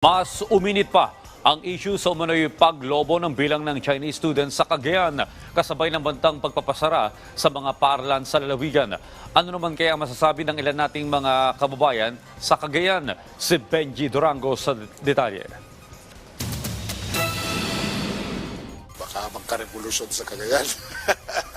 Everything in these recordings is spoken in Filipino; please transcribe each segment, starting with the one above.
Mas uminit pa ang issue sa umano'y paglobo ng bilang ng Chinese students sa Cagayan kasabay ng bantang pagpapasara sa mga paaralan sa lalawigan. Ano naman kaya masasabi ng ilan nating mga kababayan sa Cagayan? Si Benji Durango sa detalye. baka magka-revolusyon sa Cagayan.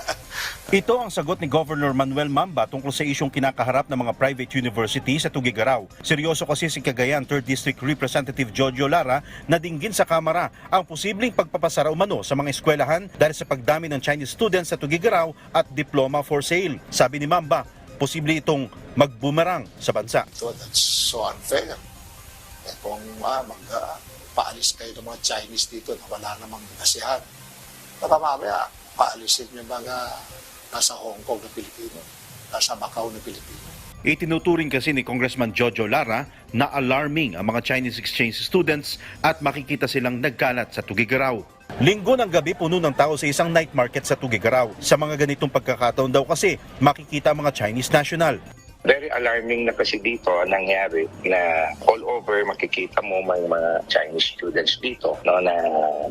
Ito ang sagot ni Governor Manuel Mamba tungkol sa isyong kinakaharap ng mga private university sa Tugigaraw. Seryoso kasi si Cagayan 3rd District Representative Jojo Lara na dinggin sa Kamara ang posibleng pagpapasara umano sa mga eskwelahan dahil sa pagdami ng Chinese students sa Tugigaraw at diploma for sale. Sabi ni Mamba, posible itong magbumerang sa bansa. so that's so unfair. Eh, kung ah, mag, ah, paalis kayo ng mga Chinese dito na wala namang kasihan, baka mamaya paalisin yung mga nasa Hong Kong na Pilipino, nasa Macau na Pilipino. Itinuturing kasi ni Congressman Jojo Lara na alarming ang mga Chinese exchange students at makikita silang nagkalat sa Tugigaraw. Linggo ng gabi puno ng tao sa isang night market sa Tugigaraw. Sa mga ganitong pagkakataon daw kasi makikita ang mga Chinese national. Very alarming na kasi dito ang nangyari na all over makikita mo may mga Chinese students dito no na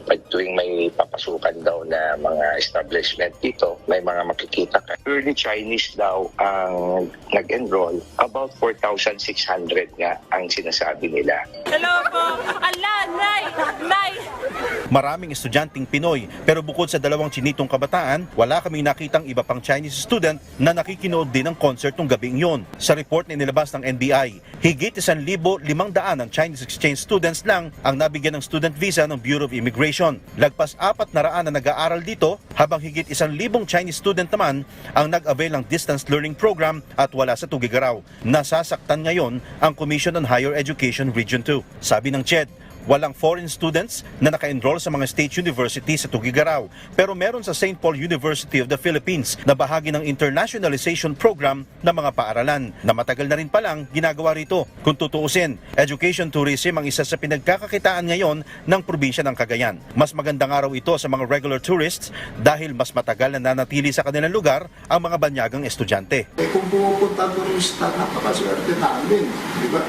pag tuwing may papasukan daw na mga establishment dito may mga makikita ka. Early Chinese daw ang nag-enroll about 4,600 nga ang sinasabi nila. Hello po! Ala, Nay! Nay! Maraming estudyanteng Pinoy pero bukod sa dalawang chinitong kabataan, wala kaming nakitang iba pang Chinese student na nakikinood din ng concert ng gabing yon. Sa report na inilabas ng NBI, higit 1,500 ang Chinese exchange students lang ang nabigyan ng student visa ng Bureau of Immigration. Lagpas apat na raan na nag-aaral dito, habang higit 1,000 Chinese student naman ang nag-avail ng distance learning program at wala sa Tugigaraw. Nasasaktan ngayon ang Commission on Higher Education Region 2. Sabi ng CHED, Walang foreign students na naka-enroll sa mga state university sa Tugigaraw. Pero meron sa St. Paul University of the Philippines na bahagi ng internationalization program ng mga paaralan na matagal na rin palang ginagawa rito. Kung tutuusin, education tourism ang isa sa pinagkakakitaan ngayon ng probinsya ng Cagayan. Mas magandang araw ito sa mga regular tourists dahil mas matagal na nanatili sa kanilang lugar ang mga banyagang estudyante. Eh kung pumupunta turista, napakaswerte namin, di ba?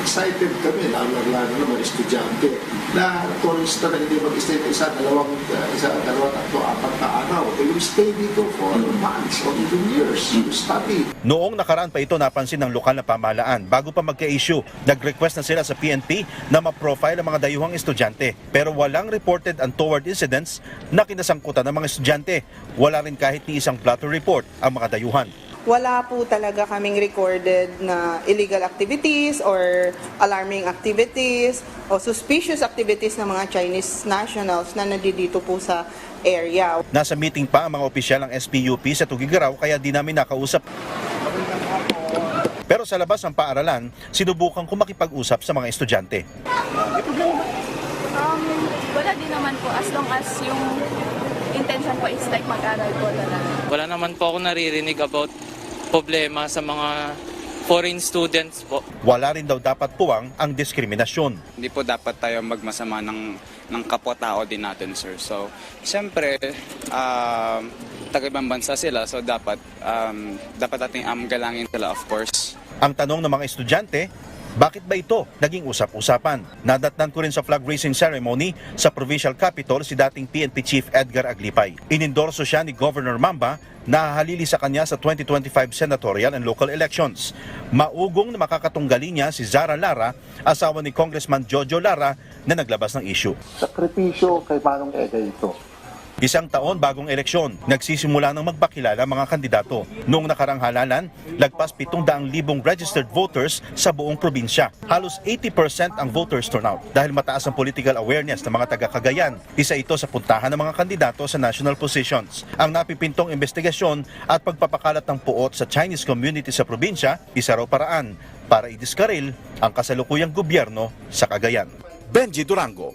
Excited kami, lalo-lalo na mga estudyante na turista na hindi mag-stay na isa, dalawang, uh, isa, dalawa, tatlo, apat na araw. They will stay dito for months or even years to study. Noong nakaraan pa ito napansin ng lokal na pamahalaan. Bago pa magka-issue, nag-request na sila sa PNP na ma-profile ang mga dayuhang estudyante. Pero walang reported untoward incidents na kinasangkutan ng mga estudyante. Wala rin kahit ni isang blotter report ang mga dayuhan. Wala po talaga kaming recorded na illegal activities or alarming activities o suspicious activities ng mga Chinese nationals na nandito po sa area. Nasa meeting pa ang mga opisyal ng SPUP sa Tugigaraw kaya di namin nakausap. Pero sa labas ng paaralan, sinubukan ko makipag-usap sa mga estudyante. Um, wala din naman po as long as yung intention po is like mag-aral po talaga. Wala naman po ako naririnig about problema sa mga foreign students po. Wala rin daw dapat puwang ang diskriminasyon. Hindi po dapat tayo magmasama ng, ng kapwa-tao din natin, sir. So, siyempre, um, taga-ibang bansa sila, so dapat, um, dapat natin um, galangin sila, of course. Ang tanong ng mga estudyante, bakit ba ito naging usap-usapan? Nadatnan ko rin sa flag raising ceremony sa provincial capital si dating PNP Chief Edgar Aglipay. Inendorso siya ni Governor Mamba na hahalili sa kanya sa 2025 senatorial and local elections. Maugong na makakatunggali niya si Zara Lara, asawa ni Congressman Jojo Lara na naglabas ng issue. sakripisyo kay Manong Eda ito. Isang taon bagong eleksyon, nagsisimula ng magpakilala mga kandidato. Noong nakarang halalan, lagpas 700,000 registered voters sa buong probinsya. Halos 80% ang voters turnout. Dahil mataas ang political awareness ng mga taga-Cagayan, isa ito sa puntahan ng mga kandidato sa national positions. Ang napipintong investigasyon at pagpapakalat ng puot sa Chinese community sa probinsya, isa raw paraan para idiskaril ang kasalukuyang gobyerno sa Cagayan. Benji Durango,